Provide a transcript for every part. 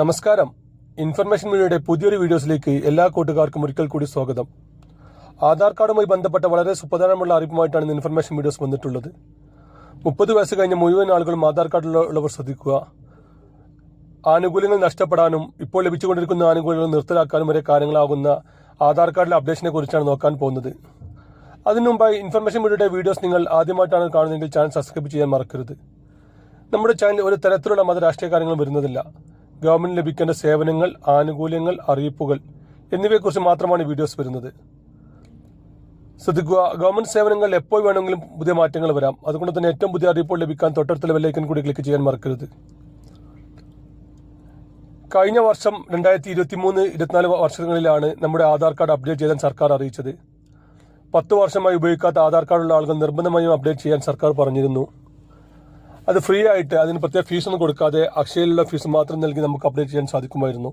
നമസ്കാരം. ഇൻഫർമേഷൻ മീഡിയയുടെ പുതിയൊരു വീഡിയോസിലേക്ക് എല്ലാ കൂട്ടുകാർക്കും ഒരിക്കൽ കൂടി സ്വാഗതം. ആധാർ കാർഡുമായി ബന്ധപ്പെട്ട വളരെ സുപ്രധാനമുള്ള അറിയിപ്പുമായിട്ടാണ് ഇന്ന് ഇൻഫർമേഷൻ വീഡിയോസ് വന്നിട്ടുള്ളത്. മുപ്പത് വയസ്സ് കഴിഞ്ഞ മുഴുവൻ ആളുകളും ആധാർ കാർഡിലുള്ളവർ ശ്രദ്ധിക്കുക. ആനുകൂല്യങ്ങൾ നഷ്ടപ്പെടാനും ഇപ്പോൾ ലഭിച്ചുകൊണ്ടിരിക്കുന്ന ആനുകൂല്യങ്ങൾ നിർത്തലാക്കാനും വരെ കാര്യങ്ങളാകുന്ന ആധാർ കാർഡിലെ അപ്ഡേഷനെ കുറിച്ചാണ് നോക്കാൻ പോകുന്നത്. അതിനു മുമ്പായി ഇൻഫർമേഷൻ മീഡിയയുടെ വീഡിയോസ് നിങ്ങൾ ആദ്യമായിട്ടാണ് കാണുന്നതെങ്കിൽ ചാനൽ സബ്സ്ക്രൈബ് ചെയ്യാൻ മറക്കരുത്. നമ്മുടെ ചാനൽ ഒരു തരത്തിലുള്ള മത രാഷ്ട്രീയ കാര്യങ്ങളും വരുന്നതില്ല. ഗവൺമെന്റ് ലഭിക്കേണ്ട സേവനങ്ങൾ ആനുകൂല്യങ്ങൾ അറിയിപ്പുകൾ എന്നിവയെക്കുറിച്ച് മാത്രമാണ് വീഡിയോസ് വരുന്നത്. ശ്രദ്ധിക്കുക ഗവൺമെന്റ് സേവനങ്ങൾ എപ്പോൾ വേണമെങ്കിലും പുതിയ മാറ്റങ്ങൾ വരാം. അതുകൊണ്ട് തന്നെ ഏറ്റവും പുതിയ അറിയിപ്പുകൾ ലഭിക്കാൻ തൊട്ടടുത്തുള്ള ബെല്ലൈക്കൻ കൂടി ക്ലിക്ക് ചെയ്യാൻ മറക്കരുത്. കഴിഞ്ഞ വർഷം രണ്ടായിരത്തി ഇരുപത്തി മൂന്ന് ഇരുപത്തിനാല് വർഷങ്ങളിലാണ് നമ്മുടെ ആധാർ കാർഡ് അപ്ഡേറ്റ് ചെയ്യാൻ സർക്കാർ അറിയിച്ചത്. പത്ത് വർഷമായി ഉപയോഗിക്കാത്ത ആധാർ കാർഡുള്ള ആളുകൾ നിർബന്ധമായും അപ്ഡേറ്റ് ചെയ്യാൻ സർക്കാർ പറഞ്ഞിരുന്നു. അത് ഫ്രീ ആയിട്ട് അതിന് പ്രത്യേക ഫീസൊന്നും കൊടുക്കാതെ അക്ഷയയിലുള്ള ഫീസ് മാത്രം നൽകി നമുക്ക് അപ്ഡേറ്റ് ചെയ്യാൻ സാധിക്കുമായിരുന്നു.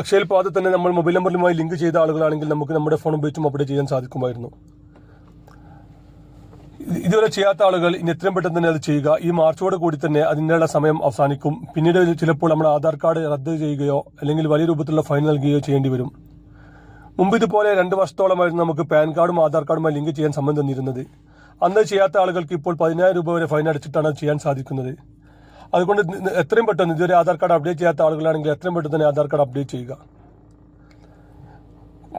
അക്ഷയയിൽ പാതെ തന്നെ നമ്മൾ മൊബൈൽ നമ്പറിലുമായി ലിങ്ക് ചെയ്ത ആളുകളാണെങ്കിൽ നമുക്ക് നമ്മുടെ ഫോൺ ഉപയോഗിച്ചും അപ്ഡേറ്റ് ചെയ്യാൻ സാധിക്കുമായിരുന്നു. ഇതുവരെ ചെയ്യാത്ത ആളുകൾ ഇനി എത്രയും പെട്ടെന്ന് തന്നെ അത് ചെയ്യുക. ഈ മാർച്ചോട് കൂടി തന്നെ അതിനുള്ള സമയം അവസാനിക്കും. പിന്നീട് ചിലപ്പോൾ നമ്മൾ ആധാർ കാർഡ് റദ്ദ് ചെയ്യുകയോ അല്ലെങ്കിൽ വലിയ രൂപത്തിലുള്ള ഫൈൻ നൽകുകയോ ചെയ്യേണ്ടി വരും. മുമ്പ് ഇതുപോലെ രണ്ട് വർഷത്തോളമായിരുന്നു നമുക്ക് പാൻ കാർഡും ആധാർ കാർഡുമായി ലിങ്ക് ചെയ്യാൻ സമയം തന്നിരുന്നത്. അന്ന് ചെയ്യാത്ത ആളുകൾക്ക് ഇപ്പോൾ പതിനായിരം രൂപ വരെ ഫൈൻ അടിച്ചിട്ടാണ് ചെയ്യാൻ സാധിക്കുന്നത്. അതുകൊണ്ട് എത്രയും പെട്ടെന്ന് ഇതുവരെ ആധാർ കാർഡ് അപ്ഡേറ്റ് ചെയ്യാത്ത ആളുകളാണെങ്കിൽ എത്രയും പെട്ടെന്ന് തന്നെ ആധാർ കാർഡ് അപ്ഡേറ്റ് ചെയ്യുക.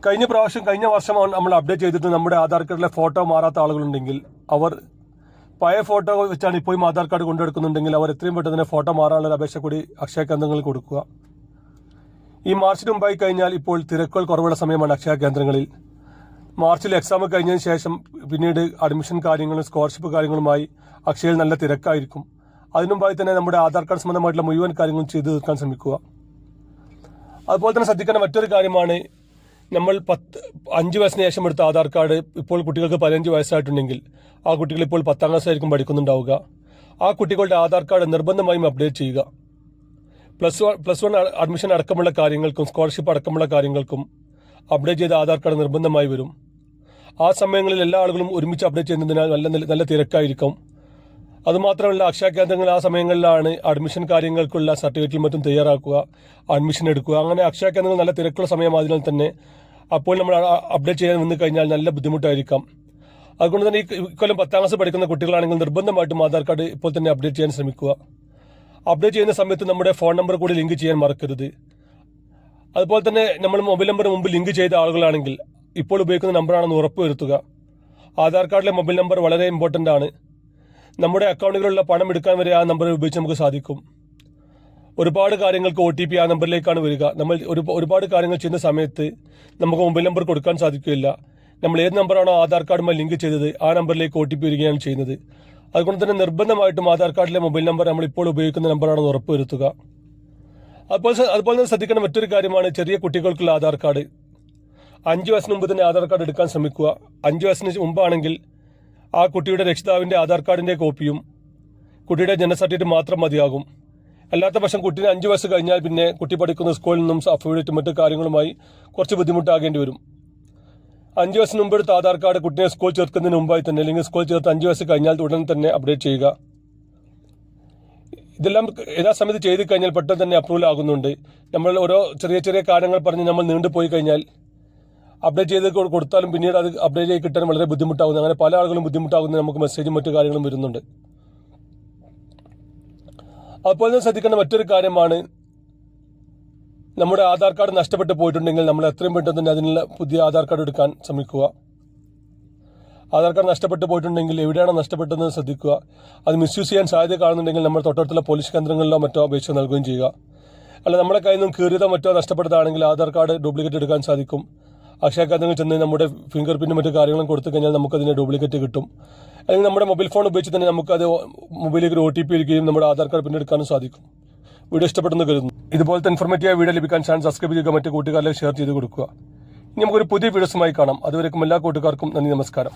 കഴിഞ്ഞ പ്രാവശ്യം കഴിഞ്ഞ വർഷമാണ് നമ്മൾ അപ്ഡേറ്റ് ചെയ്തിട്ട് നമ്മുടെ ആധാർ കാർഡിലെ ഫോട്ടോ മാറാത്ത ആളുകളുണ്ടെങ്കിൽ അവർ പഴയ ഫോട്ടോ വെച്ചാണ് ഇപ്പോഴും ആധാർ കാർഡ് കൊണ്ടെടുക്കുന്നുണ്ടെങ്കിൽ അവർ എത്രയും പെട്ടെന്ന് തന്നെ ഫോട്ടോ മാറാനുള്ള അപേക്ഷ കൂടി അക്ഷയ കേന്ദ്രങ്ങളിൽ കൊടുക്കുക. ഈ മാർച്ചിന് മുമ്പായി കഴിഞ്ഞാൽ ഇപ്പോൾ തിരക്കുകൾ കുറവുള്ള സമയമാണ് അക്ഷയ കേന്ദ്രങ്ങളിൽ. മാർച്ചിൽ എക്സാം കഴിഞ്ഞതിന് ശേഷം പിന്നീട് അഡ്മിഷൻ കാര്യങ്ങളും സ്കോളർഷിപ്പ് കാര്യങ്ങളുമായി അക്ഷയയിൽ നല്ല തിരക്കായിരിക്കും. അതിനുമ്പായി തന്നെ നമ്മുടെ ആധാർ കാർഡ് സംബന്ധമായിട്ടുള്ള മുഴുവൻ കാര്യങ്ങളും ചെയ്തു തീർക്കാൻ ശ്രമിക്കുക. അതുപോലെ തന്നെ ശ്രദ്ധിക്കേണ്ട മറ്റൊരു കാര്യമാണ് നമ്മൾ പത്ത് അഞ്ച് വയസ്സിന് ശേഷം എടുത്ത ആധാർ കാർഡ് ഇപ്പോൾ കുട്ടികൾക്ക് പതിനഞ്ച് വയസ്സായിട്ടുണ്ടെങ്കിൽ ആ കുട്ടികൾ ഇപ്പോൾ പത്താം ക്ലാസ് ആയിരിക്കും പഠിക്കുന്നുണ്ടാവുക. ആ കുട്ടികളുടെ ആധാർ കാർഡ് നിർബന്ധമായും അപ്ഡേറ്റ് ചെയ്യുക. Plus one plus one admission അടക്കമുള്ള കാര്യങ്ങൾക്കും സ്കോളർഷിപ്പ് അടക്കമുള്ള കാര്യങ്ങൾക്കും അപ്ഡേറ്റ് ചെയ്ത ആധാർ കാർഡ് നിർബന്ധമായി വരും. ആ സമയങ്ങളിൽ എല്ലാ ആളുകളും ഒരുമിച്ച് അപ്ഡേറ്റ് ചെയ്യുന്നതിനാൽ നല്ല നല്ല- തിരക്കായിരിക്കും. അതുമാത്രമല്ല അക്ഷയ കേന്ദ്രങ്ങൾ ആ സമയങ്ങളിലാണ് അഡ്മിഷൻ കാര്യങ്ങൾക്കുള്ള സർട്ടിഫിക്കറ്റും മറ്റും തയ്യാറാക്കുക അഡ്മിഷൻ എടുക്കുക. അങ്ങനെ അക്ഷയ കേന്ദ്രങ്ങൾ നല്ല തിരക്കുള്ള സമയമായതിനാൽ തന്നെ അപ്പോൾ നമ്മൾ അപ്ഡേറ്റ് ചെയ്യാൻ വന്നു കഴിഞ്ഞാൽ നല്ല ബുദ്ധിമുട്ടായിരിക്കാം. അതുകൊണ്ട് തന്നെ ഈ ഇക്കൊല്ലം പത്താം ക്ലാസ് പഠിക്കുന്ന കുട്ടികളാണെങ്കിൽ നിർബന്ധമായിട്ടും ആധാർ കാർഡ് ഇപ്പോൾ തന്നെ അപ്ഡേറ്റ് ചെയ്യാൻ ശ്രമിക്കുക. അപ്ഡേറ്റ് ചെയ്യുന്ന സമയത്ത് നമ്മുടെ ഫോൺ നമ്പർ കൂടി ലിങ്ക് ചെയ്യാൻ മറക്കരുത്. അതുപോലെ തന്നെ നമ്മൾ മൊബൈൽ നമ്പർ മുമ്പ് ലിങ്ക് ചെയ്ത ആളുകളാണെങ്കിൽ ഇപ്പോൾ ഉപയോഗിക്കുന്ന നമ്പറാണെന്ന് ഉറപ്പുവരുത്തുക. ആധാർ കാർഡിലെ മൊബൈൽ നമ്പർ വളരെ ഇമ്പോർട്ടന്റ് ആണ്. നമ്മുടെ അക്കൗണ്ടുകളിലുള്ള പണം എടുക്കാൻ വരെ ആ നമ്പർ ഉപയോഗിച്ച് നമുക്ക് സാധിക്കും. ഒരുപാട് കാര്യങ്ങൾക്ക് ഒ ടി പി ആ നമ്പറിലേക്കാണ് വരിക. നമ്മൾ ഒരു ഒരുപാട് കാര്യങ്ങൾ ചെയ്യുന്ന സമയത്ത് നമുക്ക് മൊബൈൽ നമ്പർ കൊടുക്കാൻ സാധിക്കില്ല നമ്മൾ ഏത് നമ്പറാണോ ആധാർ കാർഡുമായി ലിങ്ക് ചെയ്തത് ആ നമ്പറിലേക്ക് ഒ ടി പി വരികയാണ് ചെയ്യുന്നത്. അതുകൊണ്ട് തന്നെ നിർബന്ധമായിട്ടും ആധാർ കാർഡിലെ മൊബൈൽ നമ്പർ നമ്മൾ ഇപ്പോൾ ഉപയോഗിക്കുന്ന നമ്പറാണെന്ന് ഉറപ്പുവരുത്തുക. അതുപോലെ അതുപോലെ തന്നെ ശ്രദ്ധിക്കേണ്ട മറ്റൊരു കാര്യമാണ് ചെറിയ കുട്ടികൾക്കുള്ള ആധാർ കാർഡ്. അഞ്ച് വയസ്സിന് മുമ്പ് തന്നെ ആധാർ കാർഡ് എടുക്കാൻ ശ്രമിക്കുക. അഞ്ച് വയസ്സിന് മുമ്പാണെങ്കിൽ ആ കുട്ടിയുടെ രക്ഷിതാവിന്റെ ആധാർ കാർഡിന്റെ കോപ്പിയും കുട്ടിയുടെ ജനന സർട്ടിഫിക്കറ്റ് മാത്രം മതിയാകും. അല്ലാത്ത പക്ഷം കുട്ടിന് അഞ്ച് വയസ്സ് കഴിഞ്ഞാൽ പിന്നെ കുട്ടി പഠിക്കുന്ന സ്കൂളിൽ നിന്നും അഫിഡവിറ്റും മറ്റു കാര്യങ്ങളുമായി കുറച്ച് ബുദ്ധിമുട്ടാകേണ്ടി വരും. അഞ്ച് വയസ്സിന് മുമ്പ് എടുത്ത ആധാർ കാർഡ് കുട്ടിയെ സ്കൂൾ ചേർക്കുന്നതിന് മുമ്പായി തന്നെ അല്ലെങ്കിൽ സ്കൂൾ ചേർത്ത് അഞ്ച് വയസ്സ് കഴിഞ്ഞാൽ ഉടൻ തന്നെ അപ്ഡേറ്റ് ചെയ്യുക. ഇതെല്ലാം യഥാസമയത്ത് ചെയ്ത് കഴിഞ്ഞാൽ പെട്ടെന്ന് തന്നെ അപ്രൂവൽ ആകുന്നുണ്ട്. നമ്മൾ ഓരോ ചെറിയ ചെറിയ കാര്യങ്ങൾ പറഞ്ഞ് നമ്മൾ നീണ്ടുപോയി കഴിഞ്ഞാൽ അപ്ഡേറ്റ് ചെയ്ത് കൊടുത്താലും പിന്നീട് അത് അപ്ഡേറ്റ് ചെയ്ത് കിട്ടാൻ വളരെ ബുദ്ധിമുട്ടാകുന്നു. അങ്ങനെ പല ആളുകളും ബുദ്ധിമുട്ടാകുന്ന നമുക്ക് മെസ്സേജും മറ്റു കാര്യങ്ങളും വരുന്നുണ്ട്. അതുപോലെ തന്നെ ശ്രദ്ധിക്കേണ്ട മറ്റൊരു കാര്യമാണ് നമ്മുടെ ആധാർ കാർഡ് നഷ്ടപ്പെട്ടു പോയിട്ടുണ്ടെങ്കിൽ നമ്മൾ എത്രയും പെട്ടെന്ന് തന്നെ അതിനുള്ള പുതിയ ആധാർ കാർഡ് എടുക്കാൻ ശ്രമിക്കുക. ആധാർ കാർഡ് നഷ്ടപ്പെട്ടു പോയിട്ടുണ്ടെങ്കിൽ എവിടെയാണ് നഷ്ടപ്പെട്ടതെന്ന് ശ്രദ്ധിക്കുക. അത് മിസ്യൂസ് ചെയ്യാൻ സാധ്യത കാണുന്നുണ്ടെങ്കിൽ നമ്മൾ തൊട്ടടുത്തുള്ള പോലീസ് കേന്ദ്രങ്ങളിലോ മറ്റോ അപേക്ഷ നൽകുകയും ചെയ്യുക. അല്ല നമ്മുടെ കയ്യിൽ നിന്നും കീറിയതോ മറ്റോ നഷ്ടപ്പെട്ടതാണെങ്കിൽ ആധാർ കാർഡ് ഡ്യൂപ്ലിക്കേറ്റ് എടുക്കാൻ സാധിക്കും. അക്ഷയ കേന്ദ്രങ്ങളിൽ ചെന്ന് നമ്മുടെ ഫിംഗർ പ്രിന്റും മറ്റു കാര്യങ്ങളും കൊടുത്തു കഴിഞ്ഞാൽ നമുക്കതിന്റെ ഡ്യൂപ്ലിക്കേറ്റ് കിട്ടും. അല്ലെങ്കിൽ നമ്മുടെ മൊബൈൽ ഫോൺ ഉപയോഗിച്ച് തന്നെ നമുക്കത് മൊബൈലിലേക്ക് ഒരു ഒ ടി പി എടുക്കുകയും നമ്മുടെ ആധാർ കാർഡ് പ്രിന്റ് എടുക്കാനും സാധിക്കും. വീഡിയോ ഇഷ്ടപ്പെടുന്നു കരുതുന്നു. ഇതുപോലത്തെ ഇൻഫോർമേറ്റീവ് വീഡിയോ ലഭിക്കാൻ ചാനൽ സബ്സ്ക്രൈബ് ചെയ്യുക മറ്റു കൂട്ടുകാരിലേക്ക് ഷെയർ ചെയ്ത് കൊടുക്കുക. ഇനി നമുക്കൊരു പുതിയ വീഡിയോസുമായി കാണാം. അതുവരെക്കും എല്ലാ കൂട്ടുകാർക്കും നന്ദി നമസ്കാരം.